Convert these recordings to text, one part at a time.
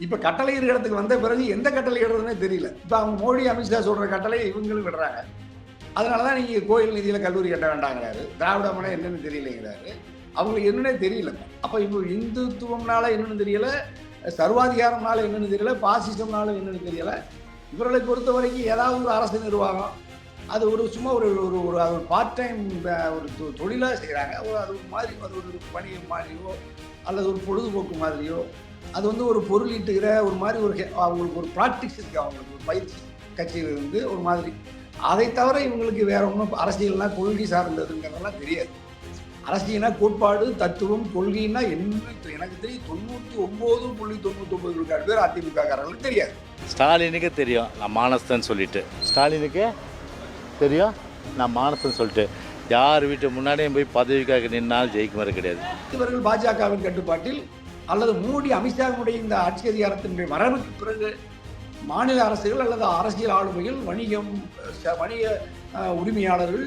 இப்ப கட்டளை இடத்துக்கு வந்த பிறகு எந்த கட்டளை இடுறதுனே தெரியல. இப்ப அவங்க மோடி அமித்ஷா சொல்ற கட்டளை இவங்களும் விடுறாங்க. அதனாலதான் நீங்க கோயில் நிதியில கல்லூரி கட்ட வேண்டாங்கிறாரு. திராவிட மனை என்னன்னு தெரியலங்கிறாரு. அவங்களுக்கு என்னன்னே தெரியல. அப்ப இப்போ இந்துத்துவம்னால என்னன்னு தெரியல சர்வாதிகாரம்னால என்னன்னு தெரியல பாசிசம்னால என்னன்னு தெரியல. இவர்களை பொறுத்த வரைக்கும் ஏதாவது ஒரு அரசு நிர்வாகம் அது ஒரு சும்மா ஒரு ஒரு ஒரு அது ஒரு பார்ட் டைம் ஒரு தொ- செய்கிறாங்க ஒரு அது ஒரு மாதிரி அது ஒரு பணி மாதிரியோ அல்லது ஒரு பொழுதுபோக்கு மாதிரியோ அது வந்து ஒரு பொருள் ஈட்டுகிற ஒரு மாதிரி ஒரு ஹெ- அவங்களுக்கு ஒரு ப்ராக்டிக்ஸ் இருக்கு. அவங்களுக்கு ஒரு பயிற்சி கட்சியில் இருந்து ஒரு மாதிரி. அதை தவிர இவங்களுக்கு வேற ஒன்றும் அரசியல்னா கொள்கை சார்ந்ததுங்கிறதெல்லாம் தெரியாது. அரசியல்னா கோட்பாடு தத்துவம் கொள்கைன்னா என்ன எனக்கு தெரியும் தொண்ணூற்றி ஒம்பது புள்ளி தொண்ணூற்றி ஒன்பது விழுக்காடு பேர் அதிமுக காரங்களுக்கு தெரியாது. ஸ்டாலினுக்கு தெரியும். நான் மானஸ்தன் சொல்லிட்டு. ஸ்டாலினுக்கு தெரியும். நான் மானஸ்தன் சொல்லிட்டு. யார் வீட்டு முன்னாடியும் போய் பதவிக்காக நின்னால் ஜெயிக்கும் வரை கிடையாது. இவர்கள் பாஜகவின் கட்டுப்பாட்டில் அல்லது மோடி அமித்ஷாவினுடைய இந்த ஆட்சி அதிகாரத்தினுடைய மரபுக்கு பிறகு மாநில அரசுகள் அல்லது அரசியல் ஆளுமைகள் வணிகம் வணிக உரிமையாளர்கள்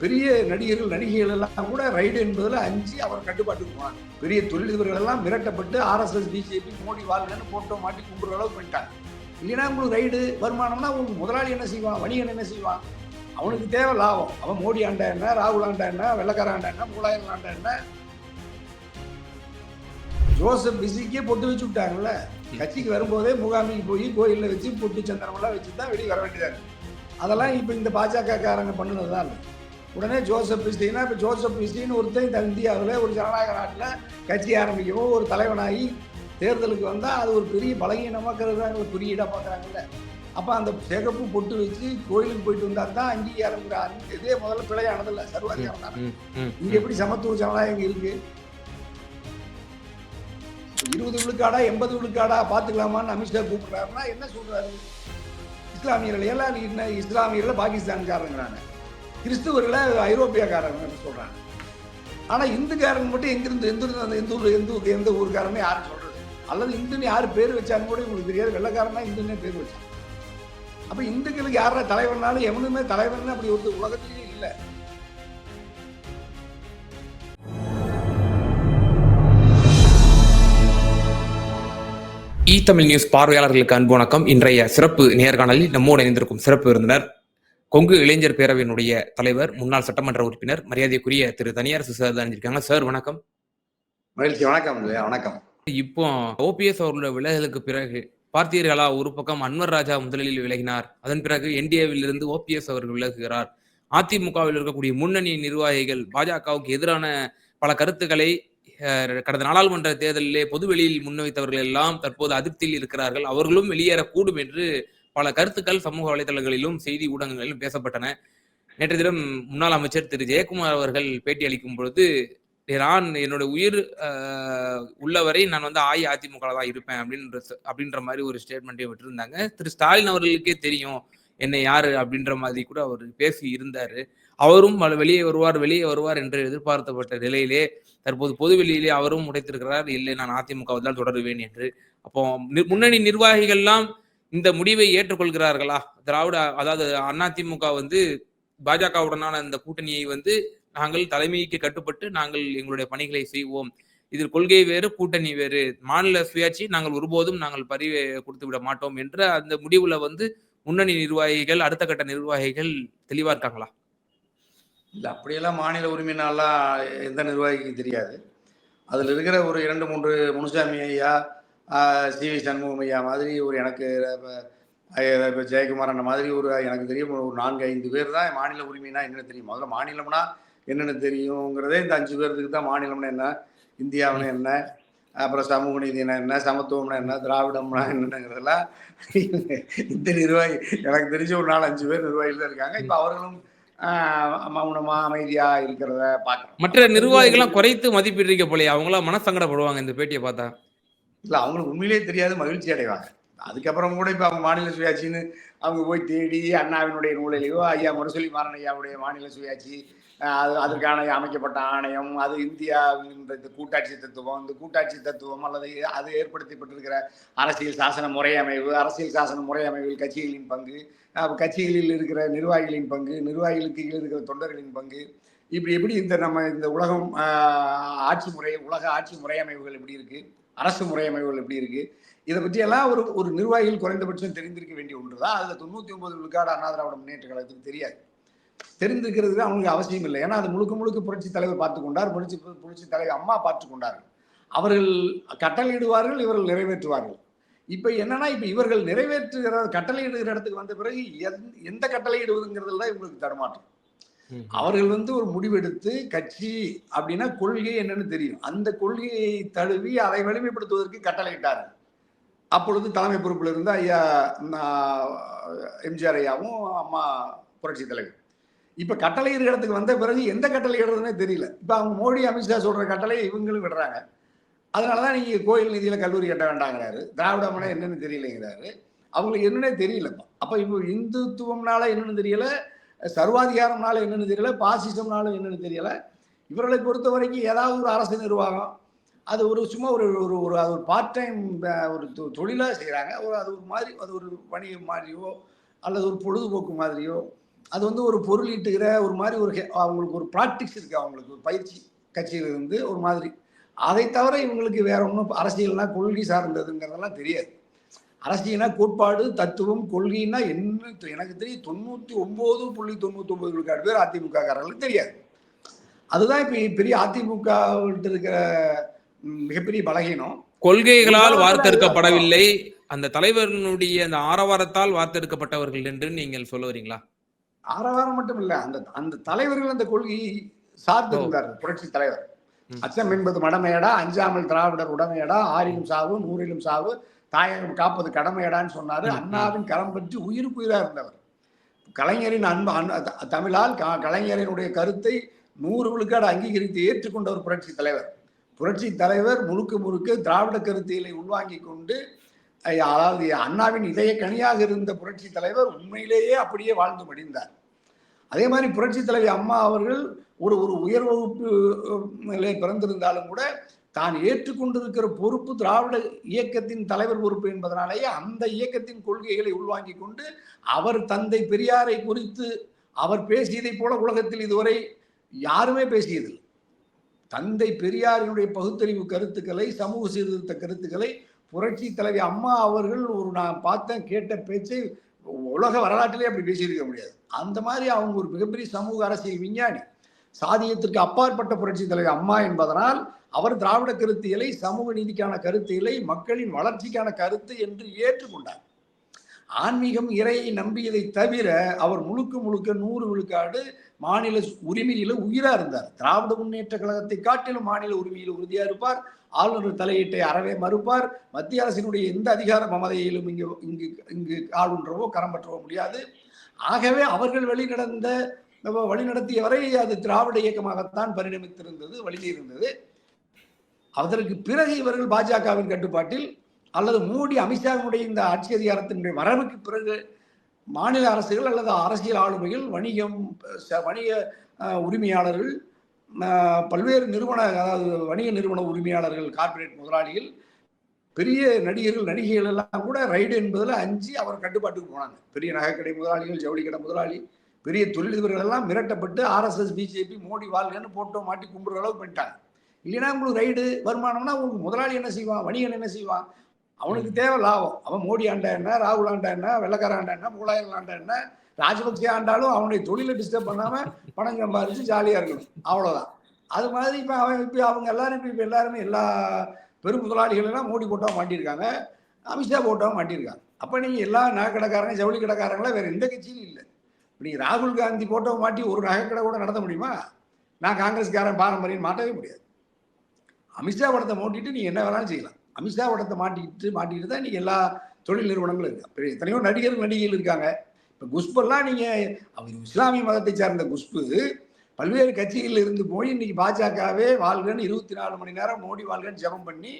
பெரிய நடிகர்கள் நடிகைகள் எல்லாம் கூட ரைடு என்பதில் அஞ்சு அவர் கட்டுப்பாட்டுக்கு போனாங்க பெரிய தொழிலதிபர்கள் எல்லாம் மிரட்டப்பட்டு ஆர்எஸ்எஸ் பிஜேபி மோடி வாழ்கன்னு போட்டோ மாட்டி கும்பிட்ற அளவுக்கு பண்ணிட்டாங்க இல்லைன்னா உங்களுக்கு ரைடு வருமானம்னா உங்களுக்கு முதலாளி என்ன செய்வான்? வணிகன் என்ன செய்வான்? அவனுக்கு தேவை லாபம். அவன் மோடி ஆண்டா என்ன ராகுல் ஆண்டா என்ன வெள்ளக்கார ஆண்டா என்ன முலாயம் ஆண்டா என்ன ஜோசப் பிசிக்கே பொட்டு வச்சு விட்டாங்கல்ல? கட்சிக்கு வரும்போதே முகாமிக்கு போய் கோயிலில் வச்சு பொட்டு சந்தனமெல்லாம் வச்சு தான் வெளியே வர வேண்டியதா இருக்கு அதெல்லாம் இப்போ இந்த பாஜக காரங்க பண்ணுனது தான் உடனே ஜோசப் பிஸ்டினா இப்போ ஜோசப் பிஸ்டின்னு ஒருத்தன் இந்த இந்தியாவில் ஒரு ஜனநாயக நாட்டில் கட்சி ஆரம்பிக்கவும் ஒரு தலைவனாகி தேர்தலுக்கு வந்தால் அது ஒரு பெரிய பலகீனமாக கருதுறாங்க ஒரு குறியீடாக பார்க்குறாங்கல்ல. அப்போ அந்த சிகப்பு பொட்டு வச்சு கோயிலுக்கு போயிட்டு வந்தால் தான் அங்கீகாரங்கிற இதே முதல்ல பிழையானதில்ல சர்வாதிகாரம் தானே. இங்க எப்படி சமத்துவ ஜனநாயகம் இருக்கு இருபது விழுக்காடா எண்பது விழுக்காடா பார்த்துக்கலாமான்னு அமித்ஷா கூப்பிடுறாருன்னா என்ன சொல்கிறாரு இஸ்லாமியர்கள் எல்லாம் என்ன இஸ்லாமியர்கள் பாகிஸ்தான்காரங்கிறாங்க. கிறிஸ்துவர்களை ஐரோப்பியக்காரங்க சொல்கிறாங்க ஆனால் இந்துக்காரங்க மட்டும் எங்கிருந்து எந்த அந்த எந்த ஊர் எந்த எந்த ஊருக்காரனே யாரும் சொல்கிறது அல்லது இந்துன்னு யார் பேர் வச்சாங்க கூட உங்களுக்கு தெரியாது. வெள்ளக்காரனா இந்துன்னே பேர் வச்சாங்க. அப்போ இந்துக்களுக்கு யாரா தலைவர்னாலும் எவனுமே தலைவர்னு அப்படி ஒரு உலகத்துலேயே இ தமிழ் நியூஸ் பார்வையாளர்களுக்கு அன்பு வணக்கம். இன்றைய சிறப்பு நேர்காணலில் நம்மோடு இணைந்திருக்கும் சிறப்பு விருந்தினர் கொங்கு இளைஞர் பேரவையினுடைய தலைவர் முன்னாள் சட்டமன்ற உறுப்பினர் மரியாதைக்குரிய திரு தனியார் சார் தான் இருக்காங்க சார் வணக்கம். மகிழ்ச்சி. வணக்கம் வணக்கம். இப்போ ஓபிஎஸ் அவர்களுடைய விலகலுக்கு பிறகு பார்த்தீர்களா? ஒரு பக்கம் அன்வர் ராஜா முதலில் விலகினார். அதன் பிறகு என்டிஏவில் இருந்து ஓபிஎஸ் அவர்கள் விலகுகிறார். அதிமுகவில் இருக்கக்கூடிய முன்னணி நிர்வாகிகள் பாஜகவுக்கு எதிரான பல கருத்துக்களை கடந்த நாடாளுமன்ற தேர்தலிலே பொதுவெளியில் முன்வைத்தவர்கள் எல்லாம் தற்போது அதிருப்தியில் இருக்கிறார்கள். அவர்களும் வெளியேறக்கூடும் என்று பல கருத்துக்கள் சமூக வலைதளங்களிலும் செய்தி ஊடகங்களிலும் பேசப்பட்டன. நேற்று தினம் முன்னாள் அமைச்சர் திரு. ஜெயக்குமார் அவர்கள் பேட்டி அளிக்கும் பொழுது நான் என்னோட உயிர் உள்ளவரை நான் வந்து அஇஅதிமுக தான் இருப்பேன் அப்படின்ற அப்படின்ற மாதிரி ஒரு ஸ்டேட்மெண்ட்டை விட்டுருந்தாங்க. திரு. ஸ்டாலின் அவர்களுக்கே தெரியும் என்னை யாரு அப்படின்ற மாதிரி கூட அவர் பேசி இருந்தாரு. அவரும் வெளியே வருவார் வெளியே வருவார் என்று எதிர்பார்த்தப்பட்ட நிலையிலே தற்போது பொதுவெளியிலே அவரும் உடைத்திருக்கிறார். இல்லை நான் அதிமுகவில் தான் தொடருவேன் என்று. அப்போ முன்னணி நிர்வாகிகள்லாம் இந்த முடிவை ஏற்றுக்கொள்கிறார்களா? திராவிட அதாவது அதிமுக வந்து பாஜகவுடனான இந்த கூட்டணியை வந்து நாங்கள் தலைமைக்கு கட்டுப்பட்டு நாங்கள் எங்களுடைய பணிகளை செய்வோம். இதில் கொள்கை வேறு கூட்டணி வேறு. மாநில சுயாட்சி நாங்கள் ஒருபோதும் நாங்கள் பதிவை கொடுத்து விட மாட்டோம் என்ற அந்த முடிவுல வந்து முன்னணி நிர்வாகிகள் அடுத்த கட்ட நிர்வாகிகள் தெளிவா இருக்காங்களா? இல்லை அப்படியெல்லாம் மாநில உரிமைனாலாம் எந்த நிர்வாகிக்கும் தெரியாது. அதில் இருக்கிற ஒரு இரண்டு மூன்று முனுசாமி ஐயா சி வி சண்முகம் ஐயா மாதிரி ஒரு எனக்கு இப்போ ஜெயக்குமார் அண்ணன் மாதிரி ஒரு எனக்கு தெரியும் ஒரு நான்கு ஐந்து பேர் தான் மாநில உரிமைனா என்னென்னு தெரியும். முதல்ல மாநிலம்னா என்னென்னு தெரியுங்கிறதே இந்த அஞ்சு பேர்த்துக்கு தான் மாநிலம்னா என்ன இந்தியாவில் என்ன அப்புறம் சமூக நீதினா என்ன சமத்துவம்னா என்ன திராவிடம்னா என்னங்கிறதெல்லாம் இந்த நிர்வாகி எனக்கு தெரிஞ்ச ஒரு நாலு அஞ்சு பேர் நிர்வாகிகள் தான் இருக்காங்க. இப்போ அவர்களும் மௌனமா அமைதியா இருக்கிறத பார்க்குறோம் மற்ற நிர்வாகிகள்லாம் குறைத்து மதிப்பிடுறீங்க போலயே அவங்களாம் மனசங்கடப்படுவாங்க இந்த பேட்டியை பார்த்தா. இல்லை அவங்களுக்கு உண்மையிலேயே தெரியாது மகிழ்ச்சி அடைவாங்க. அதுக்கப்புறம் கூட இப்போ அவங்க மாநில சுயாட்சின்னு அவங்க போய் தேடி அண்ணாவினுடைய நூலிலேயோ ஐயா முரசொலி மாறன் ஐயாவுடைய மாநில சுயாட்சி அது அதற்கான அமைக்கப்பட்ட ஆணையம் அது இந்தியா இந்த கூட்டாட்சி தத்துவம் இந்த கூட்டாட்சி தத்துவம் அல்லது அது ஏற்படுத்தப்பட்டிருக்கிற அரசியல் சாசன முறையமைவு அரசியல் சாசன முறையமைவில் கட்சிகளின் பங்கு கட்சிகளில் இருக்கிற நிர்வாகிகளின் பங்கு நிர்வாகிகளுக்கு கீழே இருக்கிற தொண்டர்களின் பங்கு. இப்படி எப்படி இந்த நம்ம இந்த உலகம் ஆட்சி முறை உலக ஆட்சி முறையமைவுகள் எப்படி இருக்கு அரசு முறையமைவுகள் எப்படி இருக்கு இதை பற்றியெல்லாம் ஒரு ஒரு நிர்வாகிகள் குறைந்தபட்சம் தெரிந்திருக்க வேண்டிய ஒன்று தான் அதில் தொண்ணூற்றி ஒன்பது விழுக்காடு அண்ணா திராவிட முன்னேற்ற கழகத்துக்கு தெரியாது. தெரிந்திருக்கிறது அவங்களுக்கு அவசியம் இல்லை. ஏன்னா அது முழுக்க முழுக்க புரட்சி தலைவர் பார்த்து கொண்டார். புரட்சி புரட்சி தலைவர் அம்மா பார்த்து கொண்டார்கள். அவர்கள் கட்டளையிடுவார்கள் இவர்கள் நிறைவேற்றுவார்கள். இப்போ என்னன்னா இப்போ இவர்கள் நிறைவேற்றுகிற கட்டளையிடுகிற இடத்துக்கு வந்த பிறகு எந்த- எந்த கட்டளையிடுவதுங்கிறதுல தான் இவங்களுக்கு தடுமாற்றம். அவர்கள் வந்து ஒரு முடிவெடுத்து கட்சி அப்படின்னா கொள்கை என்னன்னு தெரியும். அந்த கொள்கையை தழுவி அதை வலிமைப்படுத்துவதற்கு கட்டளையிட்டார்கள். அப்பொழுது தலைமை பொறுப்பில் இருந்த ஐயா எம்ஜிஆர் ஐயாவும் அம்மா புரட்சி தலைவர். இப்ப கட்டளை இடத்துக்கு வந்த பிறகு எந்த கட்டளை கட்டளையிடுறதுனே தெரியல. இப்ப அவங்க மோடி அமித்ஷா சொல்ற கட்டளை இவங்களும் விடுறாங்க. அதனாலதான் நீங்க கோயில் நிதியில கல்லூரி கட்ட வேண்டாங்கிறாரு. திராவிட மனை என்னன்னு தெரியலங்கிறாரு. அவங்களுக்கு என்னன்னே தெரியல. அப்ப இப்போ இந்துத்துவம்னால என்னன்னு தெரியல சர்வாதிகாரம்னால என்னன்னு தெரியல பாசிசம்னால என்னன்னு தெரியல. இவர்களை பொறுத்த வரைக்கும் ஏதாவது ஒரு அரசு நிர்வாகம் அது ஒரு சும்மா ஒரு ஒரு ஒரு அது ஒரு பார்ட் டைம் ஒரு தொ- செய்கிறாங்க ஒரு அது ஒரு மாதிரி அது ஒரு வணிகம் மாதிரியோ அல்லது ஒரு பொழுதுபோக்கு மாதிரியோ அது வந்து ஒரு பொருள் ஈட்டுகிற ஒரு மாதிரி ஒரு அவங்களுக்கு ஒரு ப்ராக்டிஸ் இருக்கு. அவங்களுக்கு ஒரு பயிற்சி கட்சியில் இருந்து ஒரு மாதிரி. அதை தவிர இவங்களுக்கு வேற ஒன்றும் அரசியல்னா கொள்கை சார்ந்ததுங்கிறதெல்லாம் தெரியாது. அரசியல்னா கோட்பாடு தத்துவம் கொள்கைன்னா என்ன எனக்கு தெரியும் தொண்ணூற்றி ஒம்பது புள்ளி தொண்ணூற்றி ஒன்பது விழுக்காடு பேர் அதிமுக காரர்களுக்கு தெரியாது. அதுதான் இப்போ பெரிய அதிமுக இருக்கிற மிகப்பெரிய பலகீனம். கொள்கைகளால் வார்த்தெடுக்கப்படவில்லை. அந்த தலைவர்களுடைய அந்த ஆரவாரத்தால் வார்த்தெடுக்கப்பட்டவர்கள் என்று நீங்கள் சொல்ல வரீங்களா? ஆரவாரம் மட்டும் இல்ல அந்த அந்த தலைவர்கள் அந்த கொள்கையை சார்ந்து ஓ. இருந்தார்கள் புரட்சி தலைவர். அச்சம் என்பது மடமையடா அஞ்சாமல் திராவிடர் உடமையடா ஆறிலும் சாவு நூறிலும் சாவு தாயகம் காப்பது கடமையடான்னு சொன்னாரு. அண்ணாவின் கரம் பற்றி உயிருக்கு உயிரா இருந்தவர் கலைஞரின் அன்பு தமிழால் க- கலைஞரினுடைய கருத்தை நூறு விழுக்காடு அங்கீகரித்து ஏற்றுக்கொண்டவர் புரட்சி தலைவர் புரட்சி தலைவர் முழுக்க முழுக்க திராவிட கருத்தியலை உள்வாங்கிக் கொண்டு அதாவது அண்ணாவின் இதய கனியாக இருந்த புரட்சி தலைவர் உண்மையிலேயே அப்படியே வாழ்ந்து மடிந்தார். அதே மாதிரி புரட்சி தலைவி அம்மா அவர்கள் ஒரு ஒரு உயர் வகுப்பு பிறந்திருந்தாலும் கூட தான் ஏற்றுக்கொண்டிருக்கிற பொறுப்பு திராவிட இயக்கத்தின் தலைவர் பொறுப்பு என்பதனாலேயே அந்த இயக்கத்தின் கொள்கைகளை உள்வாங்கிக் கொண்டு அவர் தந்தை பெரியாரை குறித்து அவர் பேசியதைப் போல உலகத்தில் இதுவரை யாருமே பேசியதில்லை. தந்தை பெரியாரினுடைய பகுத்தறிவு கருத்துக்களை சமூக சீர்திருத்த கருத்துக்களை புரட்சி தலைவி அம்மா அவர்கள் ஒரு நான் பார்த்தேன் கேட்ட பேச்சை உலக வரலாற்றிலே அப்படி பேசியிருக்க முடியாது. அந்த மாதிரி அவங்க ஒரு மிகப்பெரிய சமூக அரசியல் விஞ்ஞானி. சாதியத்திற்கு அப்பாற்பட்ட புரட்சி தலைவி அம்மா என்பதனால் அவர் திராவிட கருத்தியலை சமூக நீதிக்கான கருத்தியலை மக்களின் வளர்ச்சிக்கான கருத்து என்று ஏற்றுக்கொண்டார். ஆன்மீகம் இறையை நம்பியதை தவிர அவர் முழுக்க முழுக்க நூறு விழுக்காடு மாநில உரிமையில உயிரா இருந்தார். திராவிட முன்னேற்ற கழகத்தை காட்டிலும் மாநில உரிமையில் உறுதியா இருப்பார். ஆளுநர் தலையீட்டை அறவே மறுப்பார். மத்திய அரசினுடைய எந்த அதிகார மமதையிலும் இங்கு இங்கு இங்கு ஆளுன்றவோ கரம் பற்றவோ முடியாது. ஆகவே அவர்கள் வழிநடந்த வழிநடத்தியவரை அது திராவிட இயக்கமாகத்தான் பரிணமித்திருந்தது வழி அதற்கு பிறகு இவர்கள் பாஜகவின் கட்டுப்பாட்டில் அல்லது மோடி அமித்ஷாவினுடைய இந்த ஆட்சி அதிகாரத்தினுடைய வரவுக்கு பிறகு மாநில அரசுகள் அல்லது அரசியல் ஆளுமைகள் வணிகம் ச- வணிக உரிமையாளர்கள் பல்வேறு நிறுவன அதாவது வணிக நிறுவன உரிமையாளர்கள் கார்ப்பரேட் முதலாளிகள் பெரிய நடிகர்கள் நடிகைகள் எல்லாம் கூட ரைடு என்பதில் அஞ்சு அவர் கட்டுப்பாட்டுக்கு போனாங்க. பெரிய நகைக்கடை முதலாளிகள் ஜவுளி கடை முதலாளி பெரிய தொழிலதிபர்கள் எல்லாம் மிரட்டப்பட்டு ஆர்எஸ்எஸ் பிஜேபி மோடி வாழ்கன்னு போட்டோ மாட்டி கும்பிடுற அளவுக்கு பண்ணிட்டாங்க. இல்லைன்னா உங்களுக்கு ரைடு வருமானம்னா உங்களுக்கு முதலாளி என்ன செய்வான் வணிகன் என்ன செய்வான்? அவனுக்கு தேவை லாபம். அவன் மோடி ஆண்டா என்ன ராகுல் ஆண்டா என்ன வெள்ளக்கார ஆண்டா என்ன முகலாயர்கள் ஆண்டா என்ன ராஜபக்சே ஆண்டாலும் அவனுடைய தொழிலை டிஸ்டர்ப் பண்ணாம பணம் சம்பாதிச்சு ஜாலியா இருக்கணும். அவ்வளவுதான். அது மாதிரி இப்ப அவன் இப்ப அவங்க எல்லாரும் இப்ப இப்ப எல்லாருமே எல்லா பெரும் முதலாளிகள் எல்லாம் மோடி போட்டோ மாட்டியிருக்காங்க அமித்ஷா போட்டோ மாட்டியிருக்காங்க அப்ப நீங்க எல்லா நகைக்கடைக்காரங்க ஜவுளி கடைக்காரங்களா வேற எந்த கட்சியும் இல்லை. இப்ப நீங்க ராகுல் காந்தி போட்டோ மாட்டி ஒரு நகைக்கடை கூட நடத்த முடியுமா? நான் காங்கிரஸ்காரன் பாரம்பரியம் மாட்டவே முடியாது. அமித்ஷா படத்தை மாட்டிட்டு நீங்க என்ன வேணாலும் செய்யலாம். அமித்ஷா படத்தை மாட்டிக்கிட்டு மாட்டிக்கிட்டு தான் இன்றைக்கி எல்லா தொழில் நிறுவனங்களும் இருக்குது எத்தனையோ நடிகர்கள் நடிகைகள் இருக்காங்க. இப்போ குஷ்பெல்லாம் நீங்கள் அவர் இஸ்லாமிய மதத்தை சார்ந்த குஷ்பு பல்வேறு கட்சிகளில் இருந்து போய் இன்னைக்கு பாஜகவே வாழ்கன்னு இருபத்தி நாலு மணி நேரம் மோடி வாழ்கன்னு ஜெபம் பண்ணி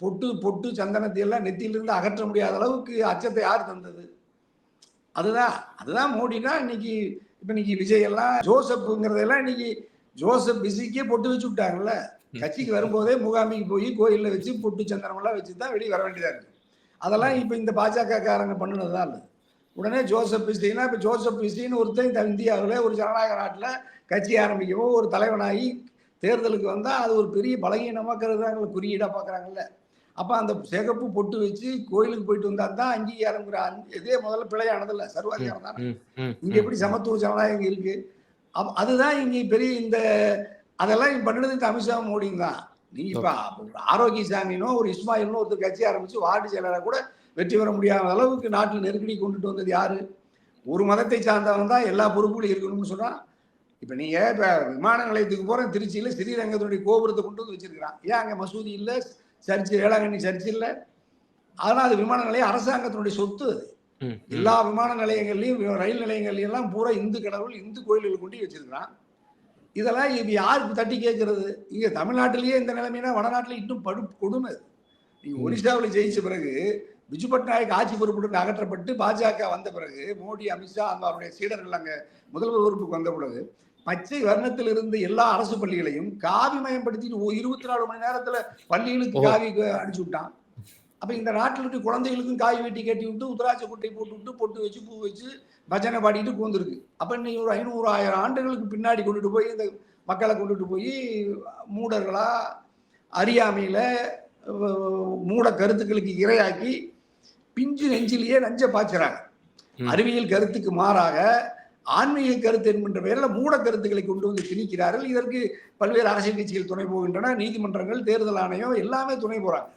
பொட்டு பொட்டு சந்தனத்தை எல்லாம் நெத்தியிலிருந்து அகற்ற முடியாத அளவுக்கு அச்சத்தை யார் தந்தது? அதுதான் அதுதான் மோடினா இன்னைக்கு இப்போ இன்னைக்கு விஜய் எல்லாம் ஜோசப்ங்கிறதெல்லாம் இன்னைக்கு ஜோசப் பிசிக்கே பொட்டு வச்சு விட்டாங்கல்ல? கட்சிக்கு வரும்போதே முகாமிக்கு போய் கோயிலில் வச்சு பொட்டு சந்தனம் எல்லாம் வச்சு தான் வெளியே வர வேண்டியதா இருக்கு. அதெல்லாம் இப்போ இந்த பாஜக காரங்க பண்ணுனது தான் இல்லை. உடனே ஜோசப் பிஸ்டினா இப்போ ஜோசப் பிஸ்டின்னு ஒருத்தன் இந்த இந்தியாவில் ஒரு ஜனநாயக நாட்டில் கட்சி ஆரம்பிக்கவும் ஒரு தலைவனாகி தேர்தலுக்கு வந்தால் அது ஒரு பெரிய பலகீனமாக கருதுறாங்கள குறியீடாக பார்க்குறாங்கல்ல அப்போ அந்த சிகப்பு பொட்டு வச்சு கோயிலுக்கு போயிட்டு வந்தால் தான் அங்கீகாரங்கிற இதே முதல்ல பிழையானதில்ல சர்வாதிகாரம் தானே. இங்க எப்படி சமத்துவ ஜனநாயகம் இருக்கு? அப்ப அதுதான் இங்க பெரிய இந்த அதெல்லாம் பண்ணுறது இந்த அமித்ஷா மோடியும் தான். நீங்க இப்ப ஆரோக்கிய சாமினோ ஒரு இஸ்மாயில்னோ ஒருத்தர் கட்சி ஆரம்பிச்சு வார்டு செயலராக கூட வெற்றி பெற முடியாத அளவுக்கு நாட்டில் நெருக்கடி கொண்டுட்டு வந்தது யாரு? ஒரு மதத்தை சார்ந்தவன் தான் எல்லா பொறுப்புகளும் இருக்கணும்னு சொன்னா இப்ப நீங்க இப்ப விமான நிலையத்துக்கு போற? திருச்சியில ஸ்ரீரங்கத்தினுடைய கோபுரத்தை கொண்டு வந்து வச்சிருக்கிறான். ஏன் அங்க மசூதி இல்ல? சர்ச்சு வேளாங்கண்ணி சர்ச் இல்ல? அதனால அது விமான நிலையம் அரசாங்கத்தினுடைய சொத்து அது. எல்லா விமான நிலையங்கள்லையும் ரயில் நிலையங்கள்லையும் எல்லாம் பூரா இந்து கடவுள் இந்து கோயில்கள் கொண்டு வச்சிருக்கிறான். இதெல்லாம் இது யாருக்கு தட்டி கேட்கறது இங்க தமிழ்நாட்டிலேயே இந்த நிலைமைனா வடநாட்டில் இன்னும் படு கொடுமை இது. நீங்க ம். ஒரிசாவில் ஜெயிச்ச பிறகு பிஜு பட்நாயக் ஆட்சி பொறுப்பு அகற்றப்பட்டு பாஜக வந்த பிறகு மோடி அமித்ஷா அந்த அவருடைய சீடர்கள் அங்க முதல்வர் பொறுப்புக்கு வந்த பிறகு பச்சை வர்ணத்தில் இருந்து எல்லா அரசு பள்ளிகளையும் காவி மயப்படுத்திட்டு இருபத்தி நாலு மணி நேரத்துல பள்ளிகளுக்கு. காவி அடிச்சு விட்டான் அப்ப இந்த நாட்டில் இருக்க குழந்தைகளுக்கும் காய் வெட்டி கட்டி விட்டு உத்தராட்ச குட்டை போட்டு விட்டு பொட்டு வச்சு பூ வச்சு பஜனை பாடிட்டு கூந்திருக்கு அப்ப இன்னைக்கு ஒரு ஐநூறு ஆயிரம் ஆண்டுகளுக்கு பின்னாடி கொண்டுட்டு போய் இந்த மக்களை கொண்டுட்டு போய் மூடர்களா அறியாமையில மூட கருத்துக்களுக்கு இரையாக்கி பிஞ்சு நெஞ்சிலேயே நஞ்ச பாய்ச்சுறாங்க. அறிவியல் கருத்துக்கு மாறாக ஆன்மீக கருத்து என்கின்ற பெயரில் மூட கருத்துக்களை கொண்டு வந்து திணிக்கிறார்கள். இதற்கு பல்வேறு அரசியல் கட்சிகள் துணை போகின்றன நீதிமன்றங்கள் தேர்தல் ஆணையம் எல்லாமே துணை போறாங்க. ஓகே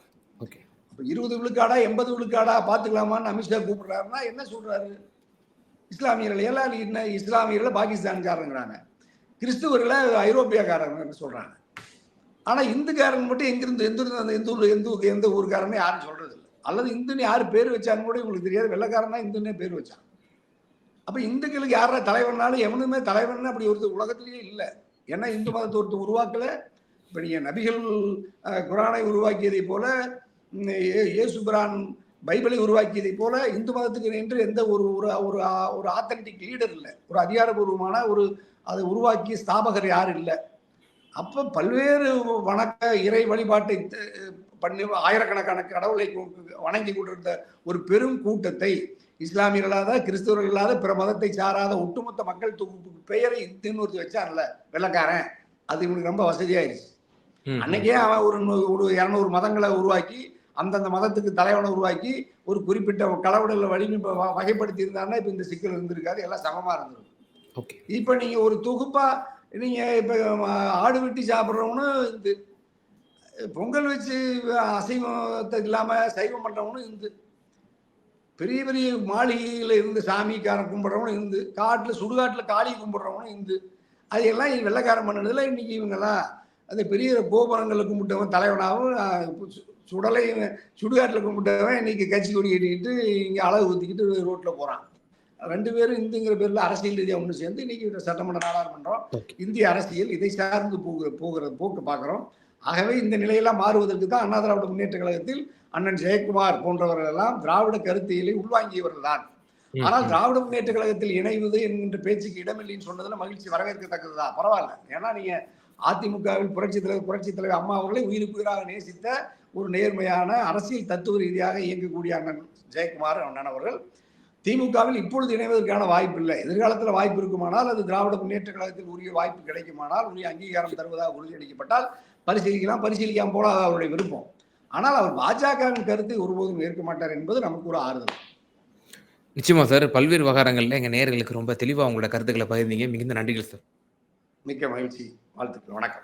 இப்போ இருபது விழுக்காடா எண்பது விழுக்காடா பார்த்துக்கலாமான்னு அமித்ஷா கூப்பிடுறாருன்னா என்ன சொல்கிறாரு இஸ்லாமியர்கள் எல்லாம் என்ன இஸ்லாமியர்களை பாகிஸ்தான்காரங்கிறாங்க. கிறிஸ்துவர்களை ஐரோப்பியக்காரங்க சொல்கிறாங்க ஆனால் இந்துக்காரங்க மட்டும் எங்கிருந்து எந்த அந்த எந்த ஊர்ல எந்த ஊருக்கு எந்த யாரும் சொல்கிறது இல்லை. அல்லது இந்துன்னு யார் பேர் வச்சான்னு கூட உங்களுக்கு தெரியாது. வெள்ளக்காரனா இந்துன்னே பேர் வச்சான். அப்போ இந்துக்களுக்கு யாரா தலைவனாலும் எவனுமே தலைவன் அப்படி ஒருத்தர் உலகத்திலேயே இல்லை. ஏன்னா இந்து மதத்தை ஒருத்தர் உருவாக்கலை. இப்போ நீங்கள் நபிகள் குரானை உருவாக்கியதை போல உம், ஏ- இயேசு பிரான் பைபிளை உருவாக்கியதை போல இந்து மதத்துக்கு என்று எந்த ஒரு ஒரு ஒரு ஒரு ஆத்தன்டிக் லீடர் இல்லை. ஒரு அதிகாரபூர்வமான ஒரு அதை உருவாக்கிய ஸ்தாபகர் யாரும் இல்லை. அப்ப பல்வேறு வணக்க இறை வழிபாட்டை பண்ணி ஆயிரக்கணக்கான கடவுளை வணங்கி கொண்டிருந்த ஒரு பெரும் கூட்டத்தை இஸ்லாமியர்களாத கிறிஸ்தவர்கள் இல்லாத பிற மதத்தை சாராத ஒட்டுமொத்த மக்கள் தொகுப்புக்கு பெயரை இந்துன்னு ஒருத்தர் வச்சான்ல வெள்ளக்காரன். அது இவனுக்கு ரொம்ப வசதியாயிருச்சு. அன்னைக்கே அவன் ஒரு ஒரு இரநூறு மதங்களை உருவாக்கி அந்தந்த மதத்துக்கு தலைவனை உருவாக்கி ஒரு குறிப்பிட்ட கடவுளை வழி வகைப்படுத்தி இருந்தாருன்னா இப்ப இந்த சிக்கல் இருந்திருக்காது. எல்லாம் சமமா இருந்திருக்கும். ஓகே. இப்ப நீங்க ஒரு தொகுப்பா நீங்க இப்ப ஆடு வெட்டி சாப்பிட்றவனும் இந்து. பொங்கல் வச்சு அசைவத்தை இல்லாம சைவம் பண்றவனும் இந்து. பெரிய பெரிய மாளிகையில இருந்து சாமிக்காரன் கும்பிட்றவனும் இந்து. காட்டுல சுடுகாட்டுல காளி கும்பிட்றவனும் இந்து. அதையெல்லாம் வெள்ளைக்காரன் பண்ணதுல இன்னைக்கு இவங்கெல்லாம் அந்த பெரிய கோபுரங்களை கும்பிட்டவன் தலைவனாகவும் சுடலை சுடுகாட்டில் கும்பிட்டவன் இன்னைக்கு கட்சி கொடி கட்டிக்கிட்டு இங்கே அழகு ஊற்றிக்கிட்டு ரோட்டில் போகிறான் ரெண்டு பேரும் இந்துங்கிற பேரில் அரசியல் ரீதியாக ஒன்று சேர்ந்து இன்னைக்கு சட்டமன்ற நாடாளுமன்றம் இந்திய அரசியல் இதை சார்ந்து போகிற போகிற போக்கு பார்க்குறோம். ஆகவே இந்த நிலையெல்லாம் மாறுவதற்கு தான் அண்ணா திராவிட முன்னேற்ற கழகத்தில் அண்ணன் ஜெயக்குமார் போன்றவர்கள் எல்லாம் திராவிட கருத்தியலை உள்வாங்கியவர்கள் தான். ஆனால். திராவிட முன்னேற்ற கழகத்தில் இணைவது என்கின்ற பேச்சுக்கு இடமில்லைன்னு சொன்னதுல மகிழ்ச்சி வரவேற்கத்தக்கதுதான். பரவாயில்ல. ஏன்னா நீங்க அதிமுகவில் புரட்சி தலைவர் புரட்சி தலைவர் அம்மா அவர்களை உயிருக்கு உயிராக நேசித்த ஒரு நேர்மையான அரசியல் தத்துவ ரீதியாக இயங்கக்கூடிய அண்ணன் ஜெயக்குமார் அண்ணன் அவர்கள். திமுகவில் இப்பொழுது இணைவதற்கான வாய்ப்பு இல்லை. எதிர்காலத்தில் வாய்ப்பு இருக்குமானால் அது திராவிட முன்னேற்ற கழகத்தில் உரிய வாய்ப்பு கிடைக்குமானால் உரிய அங்கீகாரம் தருவதாக உறுதியளிக்கப்பட்டால் பரிசீலிக்கலாம். பரிசீலிக்காம போல அவருடைய விருப்பம். ஆனால் அவர் பாஜகவின் கருத்தை ஒருபோதும் ஏற்க மாட்டார் என்பது நமக்கு ஒரு ஆறுதல். நிச்சயமா சார் பல்வேறு விவகாரங்கள்ல எங்க நேயர்களுக்கு ரொம்ப தெளிவா உங்களோட கருத்துக்களை பகிர்ந்தீங்க. மிகுந்த நன்றிகள் சார். மிக்க மகிழ்ச்சி. வாழ்த்துக்கள். வணக்கம்.